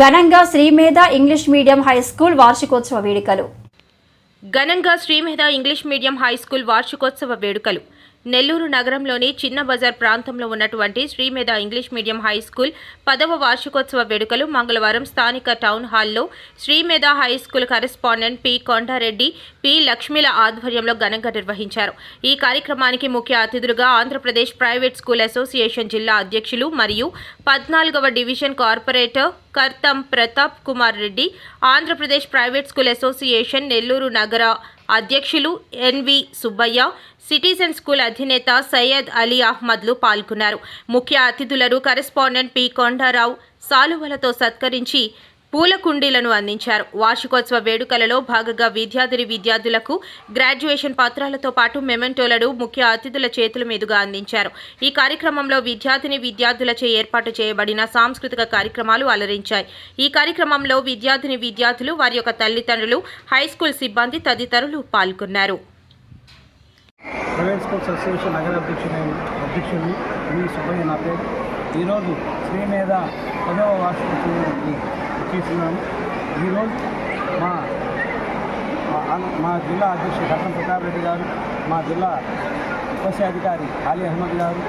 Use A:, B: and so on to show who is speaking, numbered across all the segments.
A: ఘనంగా Srimedha English medium high school వార్షికోత్సవ వేడుకలు.
B: ఘనంగా Srimedha English medium high school వార్షికోత్సవ వేడుకలు. నెల్లూరు నగరంలోని చిన్న బజార్ ప్రాంతంలో ఉన్నటువంటి Srimedha English medium high school పదవ వార్షికోత్సవ వేడుకలు మంగళవారం స్థానిక టౌన్ హాల్లో Srimedha high school correspondent P Kondareddy P లక్ష్మీల ఆధ్వర్యంలో ఘనంగా నిర్వహించారు. ఈ కార్యక్రమానికి ముఖ్య అతిథులుగా ఆంధ్రప్రదేశ్ ప్రైవేట్ స్కూల్ అసోసియేషన్ జిల్లా అధ్యక్షులు మరియు పద్నాలుగవ division corporator Kartham Pratap Kumar Reddy Andhra Pradesh private school association Nellore నగర అధ్యక్షులు ఎన్వి సుబ్బయ్య సిటిజన్ స్కూల్ అధినేత సయ్యద్ అలీ అహ్మద్లు పాల్గొన్నారు. ముఖ్య అతిథులను కరెస్పాండెంట్ పి. కొండారావు సాలువలతో సత్కరించి పూల కుండీలను అందించారు. వార్షికోత్సవ వేడుకలలో భాగంగా విద్యార్థిని విద్యార్థులకు గ్రాడ్యుయేషన్ పత్రాలతో పాటు మెమెంటోలను ముఖ్య అతిథుల చేతుల మీదుగా అందించారు. ఈ కార్యక్రమంలో విద్యార్థిని విద్యార్థులచే ఏర్పాటు చేయబడిన సాంస్కృతిక కార్యక్రమాలు అలరించాయి. ఈ కార్యక్రమంలో విద్యార్థిని విద్యార్థులు వారి యొక్క తల్లిదండ్రులు హై స్కూల్ సిబ్బంది తదితరులు పాల్గొన్నారు.
C: ప్రైవేట్ స్కూల్స్ అసోసియేషన్ నగర అధ్యక్షుడు అధ్యక్షుడిని మీ సుబ్బయ్య నా పేరు. ఈరోజు పదవ వార్షికోత్సవం వచ్చేస్తున్నాను ఈరోజు మా మా జిల్లా అధ్యక్షుడు హసన్ ప్రతాప్ రెడ్డి గారు మా జిల్లా కోశాధికారి అలీ అహ్మద్ గారు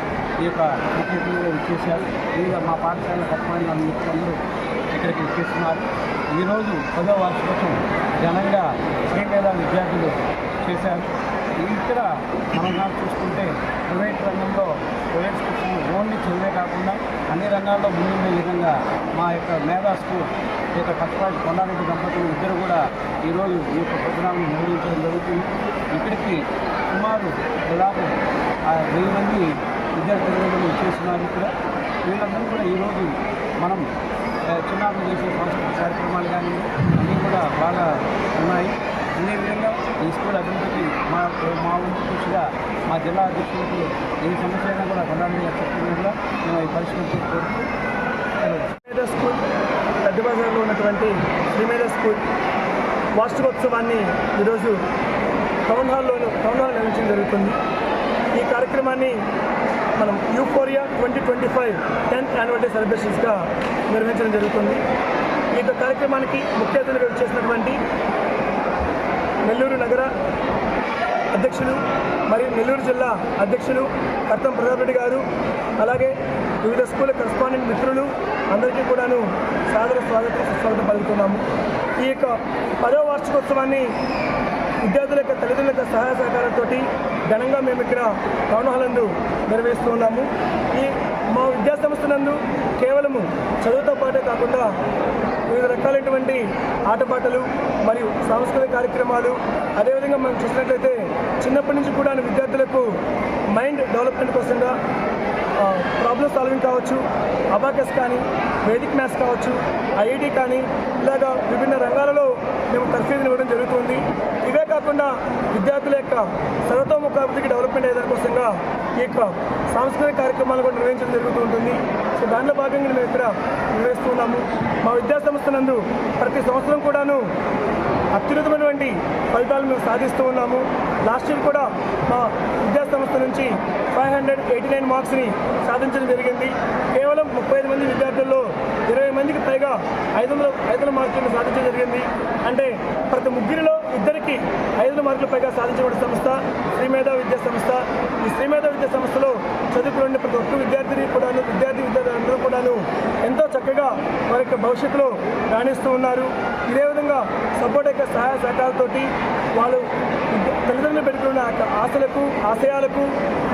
C: ఈ యొక్క ముఖ్య అతిథిగా ఇచ్చేశారు. వివిధ మా పాఠశాల కట్టుబడిన మిత్రులందరూ ఇక్కడికి ఇచ్చేస్తున్నారు ఈరోజు పదో వార్షికోత్సవం ఘనంగా శ్రీమేధ విద్యార్థులు చేశారు. ఇక్కడ మనం నాకు చూసుకుంటే ప్రైవేట్ రంగంలో ప్రైవేట్ స్కూల్స్ ఓన్లీ చదివే కాకుండా అన్ని రంగాల్లో ముందుండే విధంగా మా యొక్క మేధా స్కూల్ ఈ యొక్క కష్టపాటి కొండారెడ్డి దంపతులు ఇద్దరు కూడా ఈరోజు ఈ యొక్క ప్రోగ్రాం నిర్వహించడం జరుగుతుంది. ఇక్కడికి సుమారు దాదాపు వెయ్యి మంది విద్యార్థి తల్లిదండ్రులు చేస్తున్నారు ఇక్కడ. వీళ్ళందరూ కూడా ఈరోజు మనం చిన్నారులు చేసే సాంస్కృతిక కార్యక్రమాలు కానీ అన్నీ కూడా బాగా ఉన్నాయి. అదేవిధంగా విధంగా ఈ స్కూల్ అభివృద్ధికి మా ఊరిగా కృషిగా మా జిల్లా అధ్యక్షులకు ఏ సమస్య అయినా కూడా కొండారెడ్డి గారు చెప్పినట్లుగా మేము ఈ పరిష్కరించి కోరుతూ
D: స్కూల్ పెద్ద బజార్లో ఉన్నటువంటి శ్రీమేధ స్కూల్ వార్షికోత్సవాన్ని ఈరోజు టౌన్ హాల్లో టౌన్ హాల్ నిర్వహించడం జరుగుతుంది. ఈ కార్యక్రమాన్ని మనం euphoria twenty twenty five tenth annual day సెలబ్రేషన్స్గా నిర్వహించడం జరుగుతుంది. ఈ కార్యక్రమానికి ముఖ్య అతిథిగా చేసినటువంటి నెల్లూరు నగర అధ్యక్షులు మరియు నెల్లూరు జిల్లా అధ్యక్షులు కర్తం ప్రతాప్రెడ్డి గారు అలాగే వివిధ స్కూల్ కరస్పాండెంట్ మిత్రులు అందరికీ కూడాను సాదర స్వాగతం సుస్వాగతం పలుకుతున్నాము. ఈ యొక్క పదవ వార్షికోత్సవాన్ని విద్యార్థుల యొక్క తల్లిదండ్రుల యొక్క సహాయ సహకారంతో ఘనంగా మేము ఇక్కడ టౌన్ హాల్ నందు నిర్వహిస్తూ ఉన్నాము. ఈ మా విద్యాసంస్థ నందు కేవలము చదువుతో పాటే కాకుండా వివిధ రకాలైనటువంటి ఆటపాటలు మరియు సాంస్కృతిక కార్యక్రమాలు అదేవిధంగా మనం చూసినట్లయితే చిన్నప్పటి నుంచి కూడా విద్యార్థులకు మైండ్ డెవలప్మెంట్ కోసంగా ప్రాబ్లమ్ సాల్వింగ్ కావచ్చు అబాకస్ కానీ వేదిక్ మ్యాథ్స్ కావచ్చు ఐఐటి కానీ ఇలాగా విభిన్న రంగాలలో మేము తర్ఫీదులు ఇవ్వడం జరుగుతుంది. ఇవే కాకుండా విద్యార్థుల యొక్క సర్వతోముఖాభివృద్ధికి డెవలప్మెంట్ అయ్యే దానికోసంగా ఈ యొక్క సాంస్కృతిక కార్యక్రమాలు కూడా నిర్వహించడం జరుగుతూ ఉంటుంది. సో దానిలో భాగంగా మేము ఇక్కడ నిర్వహిస్తున్నాము మా విద్యా సంస్థ నందు ప్రతి సంవత్సరం కూడాను అత్యున్నతమైనటువంటి ఫలితాలు మేము సాధిస్తూ ఉన్నాము. లాస్ట్ ఇయర్ కూడా మా విద్యా సంస్థ నుంచి ఫైవ్ హండ్రెడ్ ఎయిటీ నైన్ మార్క్స్ని సాధించడం జరిగింది కేవలం ముప్పై ఐదు మంది విద్యార్థుల్లో ఇరవై మందికి పైగా ఐదు వందల ఐదు వందల మార్కులను సాధించడం జరిగింది. అంటే ప్రతి ముగ్గురిలో ఇద్దరికి ఐదు వందల మార్కుల పైగా సాధించబడిన సంస్థ శ్రీమేధ విద్యా సంస్థ. ఈ శ్రీమేధ విద్యా సంస్థలో చదువుకునే ప్రతి ఒక్క విద్యార్థిని కూడాను విద్యార్థి విద్యార్థులందరూ కూడాను ఎంతో చక్కగా వారి యొక్క భవిష్యత్తులో రాణిస్తూ ఉన్నారు. ఇదే విధంగా సపోర్ట్ యొక్క సహాయ సహకారాలతోటి వాళ్ళు తల్లిదండ్రులు పెట్టుకున్న యొక్క ఆశలకు ఆశయాలకు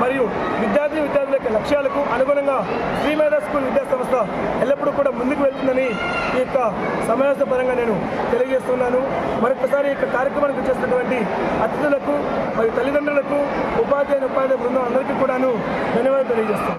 D: మరియు విద్యార్థి విద్యార్థుల యొక్క లక్ష్యాలకు అనుగుణంగా శ్రీమేధ స్కూల్ విద్యా సంస్థ ఎల్లప్పుడూ కూడా ముందుకు వెళ్తుందని ఈ యొక్క సమావేశ పరంగా నేను తెలియజేస్తున్నాను. మరొకసారి ఈ యొక్క కార్యక్రమానికి వచ్చేసినటువంటి అతిథులకు మరియు తల్లిదండ్రులకు ఉపాధ్యాయుని ఉపాధ్యాయ బృందం అందరికీ కూడాను ధన్యవాదాలు తెలియజేస్తాను